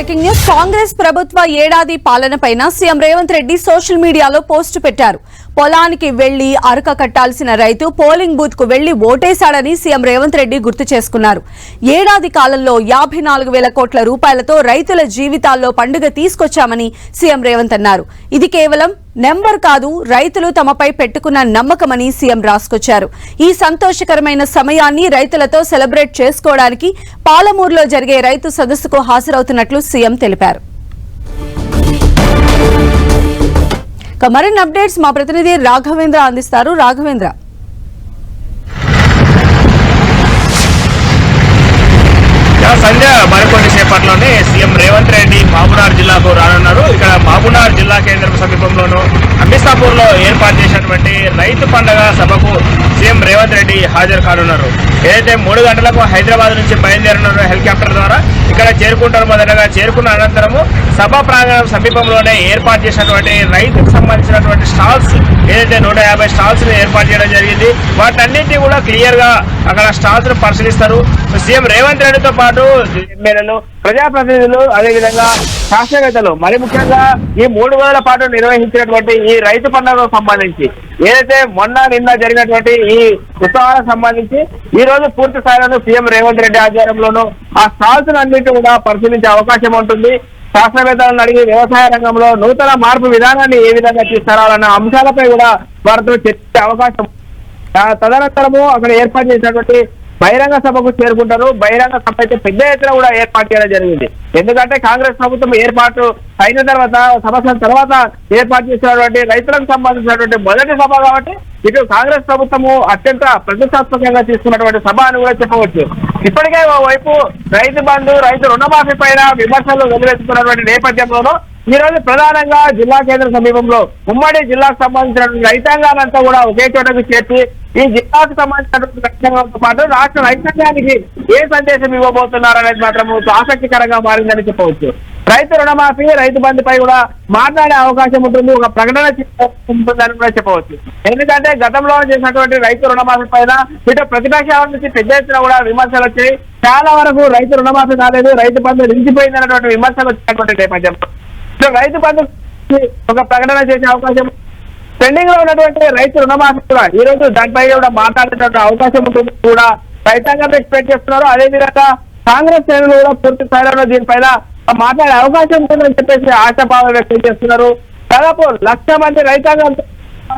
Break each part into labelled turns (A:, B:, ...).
A: Breaking news. Congress ప్రభుత్వ ఏడాది పాలనపైన సీఎం రేవంత్ రెడ్డి సోషల్ మీడియాలో పోస్టు పెట్టారు. పొలానికి వెళ్ళి అరక కట్టాల్సిన రైతు పోలింగ్ బూత్కు వెళ్ళి ఓటేశాడని సీఎం రేవంత్ రెడ్డి గుర్తు చేసుకున్నారు. ఏడాది కాలంలో యాభై నాలుగు వేల కోట్ల రూపాయలతో రైతుల జీవితాల్లో పండుగ తీసుకొచ్చామని సీఎం రేవంత్ అన్నారు. ఇది కేవలం నెంబర్ కాదు రైతులు తమపై పెట్టుకున్న నమ్మకమని సీఎం రాసుకొచ్చారు. ఈ సంతోషకరమైన సమయాన్ని రైతులతో సెలబ్రేట్ చేసుకోవడానికి పాలమూరులో జరిగే రైతు సదస్సుకు హాజరవుతున్నట్లు సీఎం తెలిపారు. మరిన్ని అప్డేట్స్ మా ప్రతినిధి రాఘవేంద్ర అందిస్తారు. రాఘవేంద్ర.
B: సంధ్య మరికొన్ని సేపట్లోనే సీఎం రేవంత్ రెడ్డి మహబూబ్నగర్ జిల్లాకు రానున్నారు. ఇక్కడ మహబూబ్నగర్ జిల్లా కేంద్రం సమీపంలోను అంబిస్తాపూర్లో ఏర్పాటు చేసినటువంటి రైతు పండగ సభకు సీఎం రేవంత్ రెడ్డి హాజరు కానున్నారు. ఏదైతే మూడు గంటలకు హైదరాబాద్ నుంచి బయలుదేరున్నారో హెలికాప్టర్ ద్వారా ఇక్కడ చేరుకుంటారు మొదటగా. చేరుకున్న అనంతరము సభా ప్రాంగణం సమీపంలోనే ఏర్పాటు చేసినటువంటి రైతుకు సంబంధించినటువంటి స్టాల్స్ ఏదైతే నూట యాభై స్టాల్స్ ఏర్పాటు చేయడం జరిగింది. వాటన్నింటినీ కూడా క్లియర్గా అక్కడ స్టాల్స్ను పరిశీలిస్తారు. సీఎం రేవంత్ రెడ్డితో పాటు ఎమ్మెల్యేలు ప్రజాప్రతినిధులు అదేవిధంగా శాస్త్రవేత్తలు మరి ముఖ్యంగా ఈ మూడు రోజుల పాటు నిర్వహించినటువంటి ఈ రైతు పండుగకు సంబంధించి ఏదైతే మొన్న నిన్న జరిగినటువంటి ఈ ఉత్సవాలకు సంబంధించి ఈ రోజు పూర్తి స్థాయిలో సీఎం రేవంత్ రెడ్డి ఆధ్వర్యంలోనూ ఆ స్టాల్స్ అన్నింటి కూడా పరిశీలించే అవకాశం ఉంటుంది. శాస్త్రవేత్తలను అడిగి వ్యవసాయ రంగంలో నూతన మార్పు విధానాన్ని ఏ విధంగా తీసుకురావాలన్న అంశాలపై కూడా వారితో చర్చించే అవకాశం. తదనంతరము అక్కడ ఏర్పాటు చేసినటువంటి బహిరంగ సభకు చేరుకుంటారు. బహిరంగ సభ అయితే పెద్ద ఎత్తున కూడా ఏర్పాటు చేయడం జరిగింది. ఎందుకంటే కాంగ్రెస్ ప్రభుత్వం ఏర్పాటు అయిన తర్వాత సంవత్సరం తర్వాత ఏర్పాటు చేసినటువంటి రైతులకు సంబంధించినటువంటి మొదటి సభ కాబట్టి ఇటు కాంగ్రెస్ ప్రభుత్వము అత్యంత ప్రతిష్టాత్మకంగా తీసుకున్నటువంటి సభ అని కూడా చెప్పవచ్చు. ఇప్పటికే ఓవైపు రైతు బంధు రైతు రుణమాఫీ పైన విమర్శలు వెలువెత్తుతున్నటువంటి నేపథ్యంలోనూ ఈ రోజు ప్రధానంగా జిల్లా కేంద్ర సమీపంలో ఉమ్మడి జిల్లాకు సంబంధించిన రైతాంగాలంతా కూడా ఒకే చోటకు చేర్చి ఈ జిల్లాకు సంబంధించినటువంటి రైతాంగంతో పాటు రాష్ట్ర రైతాంగానికి ఏ సందేశం ఇవ్వబోతున్నారనేది మాత్రం ఆసక్తికరంగా మారిందని చెప్పవచ్చు. రైతు రుణమాఫీ రైతు బంధుపై కూడా మాట్లాడే అవకాశం ఉంటుంది ఒక ప్రకటన ఉంటుందని కూడా చెప్పవచ్చు. ఎందుకంటే గతంలో చేసినటువంటి రైతు రుణమాఫీ పైన ఇటు ప్రతిపక్షాల నుంచి పెద్ద ఎత్తున కూడా విమర్శలు వచ్చాయి. చాలా వరకు రైతు రుణమాఫీ కాలేదు రైతు బంధు నిలిచిపోయిందన్నటువంటి విమర్శలు వచ్చినటువంటి నేపథ్యంలో రైతు బంధు ఒక ప్రకటన చేసే అవకాశం. పెండింగ్లో ఉన్నటువంటి రైతు రుణమాఫీ కూడా ఈ రోజు దానిపై కూడా మాట్లాడేటువంటి అవకాశం ఉంటుంది కూడా. రైతాంగం ఎక్స్పెక్ట్ చేస్తున్నారు. అదే విధంగా కాంగ్రెస్ శ్రేణులు కూడా పూర్తి స్థాయిలో దీనిపైన మాట్లాడే అవకాశం ఉంటుందని చెప్పేసి ఆశాభావం వ్యక్తం చేస్తున్నారు. దాదాపు లక్ష మంది రైతాంగం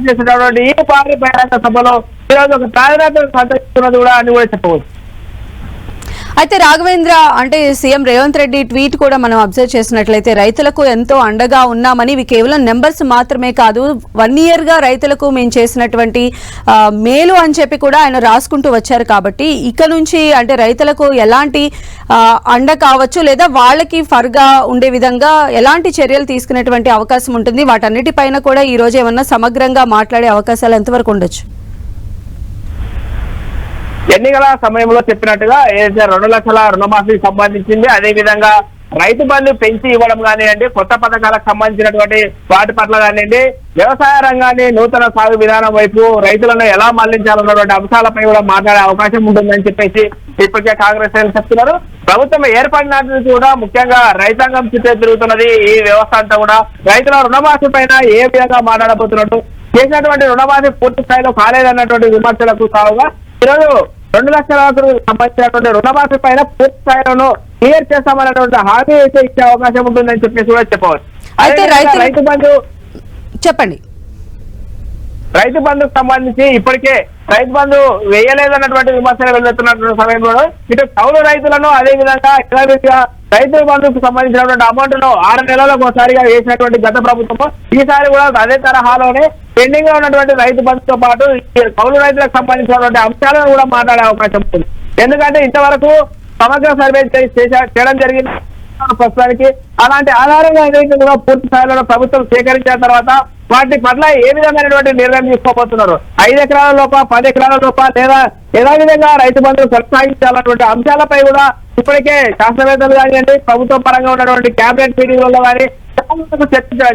B: చేసినటువంటి ఈ పార్టీ బహిరంగ సభలో ఈరోజు ఒక ప్రాధాన్యత సంతరిస్తున్నది కూడా అని కూడా చెప్పవచ్చు.
A: అయితే రాఘవేంద్ర అంటే సీఎం రేవంత్ రెడ్డి ట్వీట్ కూడా మనం అబ్జర్వ్ చేసినట్లయితే రైతులకు ఎంతో అండగా ఉన్నామని ఇవి కేవలం నెంబర్స్ మాత్రమే కాదు వన్ ఇయర్గా రైతులకు మేము చేసినటువంటి మేలు అని చెప్పి కూడా ఆయన రాసుకుంటూ వచ్చారు కాబట్టి ఇక నుంచి అంటే రైతులకు ఎలాంటి అండ కావచ్చు లేదా వాళ్ళకి ఫర్గా ఉండే విధంగా ఎలాంటి చర్యలు తీసుకునేటువంటి అవకాశం ఉంటుంది వాటన్నిటిపైన కూడా ఈ రోజు ఏమన్నా సమగ్రంగా మాట్లాడే అవకాశాలు ఎంతవరకు ఉండొచ్చు?
B: ఎన్నికల సమయంలో చెప్పినట్టుగా ఏదైతే రెండు లక్షల రుణమాఫీకి సంబంధించింది అదే విధంగా రైతు బంధు పెంచి ఇవ్వడం కానివ్వండి కొత్త పథకాలకు సంబంధించినటువంటి వాటి పట్ల కానివ్వండి వ్యవసాయ రంగాన్ని నూతన సాగు విధానం వైపు రైతులను ఎలా మళ్ళించాలన్నటువంటి అంశాలపై కూడా మాట్లాడే అవకాశం ఉంటుందని చెప్పేసి ఇప్పటికే కాంగ్రెస్ నేతలు చెప్తున్నారు. ప్రభుత్వం ఏర్పడిన నుంచి కూడా ముఖ్యంగా రైతాంగం చుట్టే తిరుగుతున్నది. ఈ వ్యవస్థ అంతా కూడా రైతుల రుణమాఫీ పైన ఏ విధంగా మాట్లాడబోతున్నట్టు చేసినటువంటి రుణమాఫీ పూర్తి స్థాయిలో కాలేదన్నటువంటి విమర్శలకు సాగుగా ఈరోజు రెండు లక్షల సంబంధించినటువంటి రుణమాఫీ పైన పూర్తి స్థాయిలో క్లియర్ చేస్తామన్నటువంటి హామీ అయితే ఇచ్చే అవకాశం ఉంటుందని చెప్పేసి కూడా చెప్పవచ్చు.
A: అయితే
B: అదేవిధంగా రైతు బంధు
A: చెప్పండి.
B: రైతు బంధుకు సంబంధించి ఇప్పటికే రైతు బంధు వేయలేదన్నటువంటి విమర్శలు వెళ్తున్నటువంటి సమయంలో ఇటు కౌలు రైతులను అదే విధంగా యథావిధిగా రైతు బంధుకు సంబంధించినటువంటి అమౌంట్ను ఆరు నెలలకు ఒకసారిగా వేసినటువంటి గత ప్రభుత్వం ఈసారి కూడా అదే తరహాలోనే పెండింగ్లో ఉన్నటువంటి రైతు బంధుతో పాటు కౌలు రైతులకు సంబంధించినటువంటి అంశాలను కూడా మాట్లాడే అవకాశం ఉంది. ఎందుకంటే ఇంతవరకు సమగ్ర సర్వే చేయడం జరిగింది. ప్రస్తుతానికి అలాంటి ఆధారంగా ఏదైతే కూడా పూర్తి స్థాయిలో ప్రభుత్వం సేకరించిన తర్వాత వాటి పట్ల ఏ విధమైనటువంటి నిర్ణయం తీసుకోబోతున్నారు? ఐదు ఎకరాల లోప పది ఎకరాల లోప లేదా ఏదో విధంగా రైతు బంధువులు కొనసాగించాలన్నటువంటి అంశాలపై కూడా ఇప్పటికే శాస్త్రవేత్తలు కానివ్వండి ప్రభుత్వ పరంగా ఉన్నటువంటి కేబినెట్ మీటింగ్లలో కానీ చాలా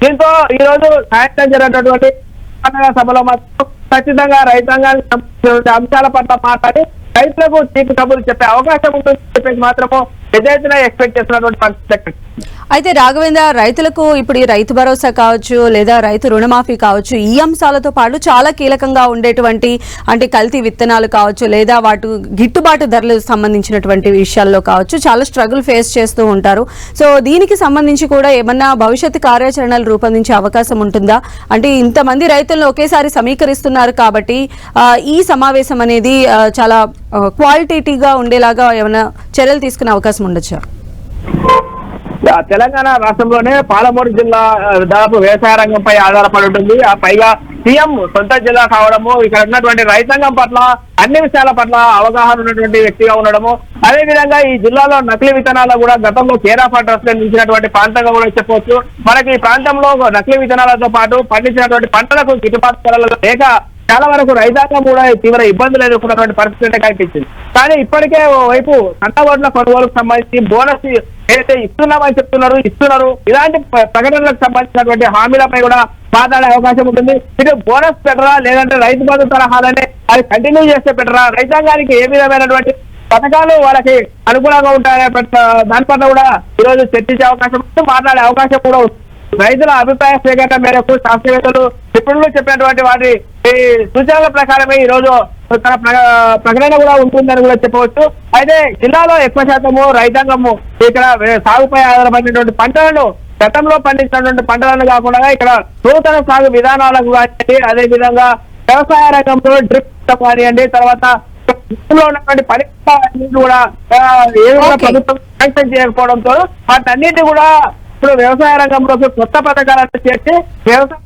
B: దీంతో ఈ రోజు సాయంత్రం జరిగినటువంటి సభలో మాత్రం ఖచ్చితంగా రైతాంగానికి సంబంధించిన అంశాల పట్ల మాట్లాడి రైతులకు తీపి కబుర్లు చెప్పే అవకాశం ఉంటుందని చెప్పేసి మాత్రము పెద్ద ఎత్తున ఎక్స్పెక్ట్ చేస్తున్నటువంటి పరిస్థితి
A: అయితే రాఘవేంద్ర రైతులకు ఇప్పుడు ఈ రైతు భరోసా కావచ్చు లేదా రైతు రుణమాఫీ కావచ్చు ఈ అంశాలతో పాటు చాలా కీలకంగా ఉండేటువంటి అంటే కల్తీ విత్తనాలు కావచ్చు లేదా వాటి గిట్టుబాటు ధరలకు సంబంధించినటువంటి విషయాల్లో కావచ్చు చాలా స్ట్రగుల్ ఫేస్ చేస్తూ ఉంటారు. సో దీనికి సంబంధించి కూడా ఏమన్నా భవిష్యత్తు కార్యాచరణలు రూపొందించే అవకాశం ఉంటుందా? అంటే ఇంతమంది రైతులను ఒకేసారి సమీకరిస్తున్నారు కాబట్టి ఈ సమావేశం అనేది చాలా క్వాలిటేటివ్గా ఉండేలాగా ఏమైనా చర్యలు తీసుకునే అవకాశం అవకాశం
B: ఉండొచ్చు తెలంగాణ రాష్ట్రంలోనే పాలమూరు జిల్లా దాదాపు వ్యవసాయ రంగంపై ఆధారపడి ఉంటుంది. ఆ పైగా సీఎం సొంత జిల్లా కావడము ఇక్కడ ఉన్నటువంటి రైతాంగం పట్ల అన్ని విషయాల పట్ల అవగాహన ఉన్నటువంటి వ్యక్తిగా ఉండడము. అదే విధంగా ఈ జిల్లాలో నకిలీ విత్తనాలు కూడా గతంలో కేరా ఫాటర్స్ నిలిచినటువంటి ప్రాంతంగా కూడా చెప్పవచ్చు. మనకి ఈ ప్రాంతంలో నకిలీ విత్తనాలతో పాటు పండించినటువంటి పంటలకు గిట్టుబాటు ధరలు లేక చాలా వరకు రైతాంగం కూడా తీవ్ర ఇబ్బందులు ఎదుర్కొన్నటువంటి పరిస్థితి అయితే కనిపించింది. కానీ ఇప్పటికే వైపు సన్నబొడ్ల కొనుగోలుకు సంబంధించి బోనస్ ఏదైతే ఇస్తున్నామని చెప్తున్నారు ఇస్తున్నారు ఇలాంటి ప్రకటనలకు సంబంధించినటువంటి హామీలపై కూడా మాట్లాడే అవకాశం ఉంటుంది. ఇటు బోనస్ పెట్టరా లేదంటే రైతు బంధు తరహాలనే అది కంటిన్యూ చేస్తే పెట్టరా? రైతాంగానికి ఏ విధమైనటువంటి పథకాలు వాళ్ళకి అనుకూలంగా ఉంటాయనే దాని పట్ల కూడా ఈరోజు చర్చించే అవకాశం ఉంది మాట్లాడే అవకాశం కూడా రైతుల అభిప్రాయ సేకరణ మేరకు శాస్త్రవేత్తలు నిపుణులు చెప్పినటువంటి వాటి ఈ సూచనల ప్రకారమే ఈ రోజు తన ప్ర- ప్రకటన కూడా ఉంటుందని కూడా చెప్పవచ్చు అయితే జిల్లాలో ఎక్కువ శాతము రైతాంగము ఇక్కడ సాగుపై ఆధారపడినటువంటి పంటలను గతంలో పండించినటువంటి పంటలను కాకుండా ఇక్కడ నూతన సాగు విధానాలకు కానీ అదే విధంగా వ్యవసాయ రంగంలో డ్రిప్ కానివ్వండి తర్వాత ఉన్నటువంటి పరిస్థితులు కూడా ఆ, ఏ విధంగా
A: Okay.
B: ప్రభుత్వం శాంక్షన్ చేయకపోవడంతో వాటన్నిటి కూడా ఇప్పుడు వ్యవసాయ రంగంలోకి కొత్త పథకాలను చేర్చి వ్యవసాయ